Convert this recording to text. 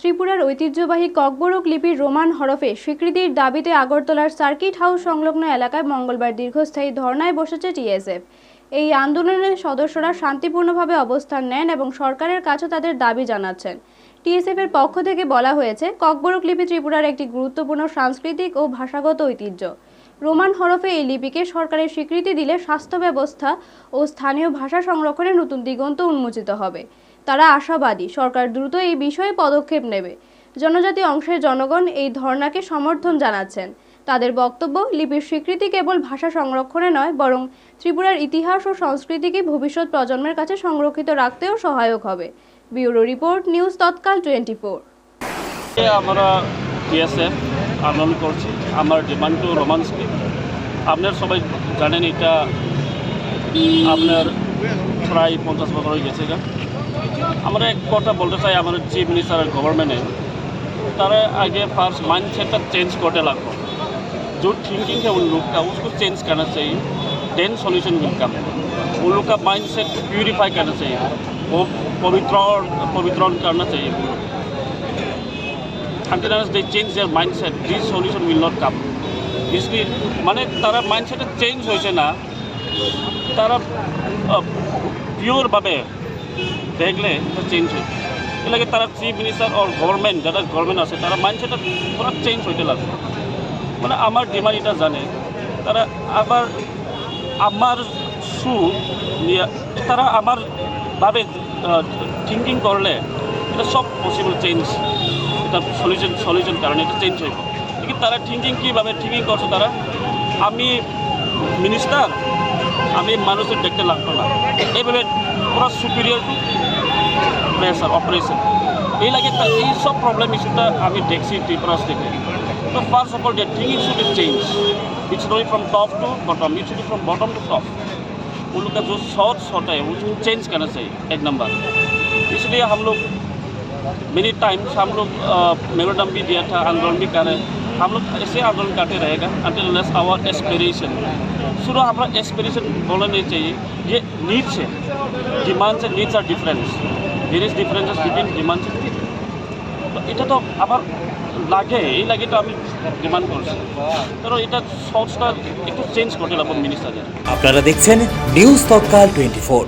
ত্রিপুরার ঐতিহ্যবাহী ককবরক লিপির রোমান হরফে স্বীকৃতির দাবিতে আগরতলার সার্কিট হাউস সংলগ্ন এলাকায় মঙ্গলবার দীর্ঘস্থায়ী ধর্নায় বসেছে টিএসএফ। এই আন্দোলনের সদস্যরা শান্তিপূর্ণভাবে অবস্থান নেন এবং সরকারের কাছে তাদের দাবি জানাচ্ছেন। টিএসএফ এর পক্ষ থেকে বলা হয়েছে, ককবরক লিপি ত্রিপুরার একটি গুরুত্বপূর্ণ সাংস্কৃতিক ও ভাষাগত ঐতিহ্য। রোমান হরফে এই লিপিকে সরকারের স্বীকৃতি দিলে স্বাস্থ্য ব্যবস্থা ও স্থানীয় ভাষা সংরক্ষণে নতুন দিগন্ত উন্মোচিত হবে। তারা আশাবাদী। সরকার দ্রুত এই বিষয়ে পদক্ষেপ নেবে। জনজাতি অংশের জনগণ এই ধর্নাকে সমর্থন জানাচ্ছেন। তাদের বক্তব্য লিপির স্বীকৃতি কেবল ভাষা সংরক্ষণে নয় বরং ত্রিপুরার ইতিহাস ও সংস্কৃতিকে ভবিষ্যৎ প্রজন্মের কাছে সংরক্ষিত রাখতেও সহায়ক হবে। Bureau report news Tatkal twenty four আমরা বিএসএফ আন্দোলন করছি। আমার ডিমান্ড টু রোমান্সকে আপনার সবাই জানেন এটা আপনার প্রায় পঞ্চাশ বছর হয়ে গেছে আমরা এক কথা বলতে চাই আমাদের চিফ মিনিস্টার আর গভর্নমেন্টে তারা आगे फर्स्ट माइंड सेट चेंज करने लगो जो थिंकिंग है उन लोग का उसको चेंज करना चाहिए देन सॉल्यूशन विल कम उन लोग का माइंड सेट प्यूरिफाई करना चाहिए वो पवित्र पवित्रण करना चाहिए वो लोग until unless they change their mindset, this solution will not come. इसलिए মানে তারা মাইন্ডসেটে চেঞ্জ হয়েছে না তারা পিওরভাবে দেখলে এটা চেঞ্জ হয়েছে এর লাগে তারা চিফ মিনিস্টার আর গভর্নমেন্ট যারা গভর্নমেন্ট আছে, তারা মাইন্ডসেটটা পুরো চেঞ্জ হইতে লাগবে। মানে আমার ডিমান্ড এটা জানে, তারা আবার আমার নিয়ে তারা আমার ভাবে থিঙ্কিং করলে এটা সব পসিবল চেঞ্জ এটা সলিউশন সলিউশন কারণে এটা চেঞ্জ হইব। কিন্তু তারা থিঙ্কিং কীভাবে থিঙ্কিং করছে তারা? আমি মিনিস্টার আমি মানুষের দেখতে লাগতো না। এইভাবে পুরো সুপিরিয়র টু প্রেসার অপারেশন এই লাগে তা এই সব প্রবলেম ইস্যুটা আমি দেখছি ত্রিপুরাস থেকে তো first of all the thinking should be change it's not from top to bottom it should be from bottom to top उन लोग का जो शॉर्ट शॉर्ट है वो चेंज करना चाहिए एक नंबर इसलिए हम लोग मेनी टाइम्स हम लोग मेमोरेंडम भी दिया था आंदोलन भी कर रहे हैं हम लोग ऐसे आंदोलन करते रहेगा अंटिल लेस आवर एस्पिरेशन शुरू हमारा एस्पिरेशन बोलना नहीं चाहिए ये नीड्स है ডিমান্ডস অ্যান্ড নিডস আর difference there is differences between demands and need এটা তো আমার লাগে, এই লাগে তো আমি ডিমান্ড করছি। কারণ এটা সোর্সটা একটু চেঞ্জ করতে লাগবো মিনিস্টারের আপনারা দেখছেন নিউজ তৎকাল টোয়েন্টি ফোর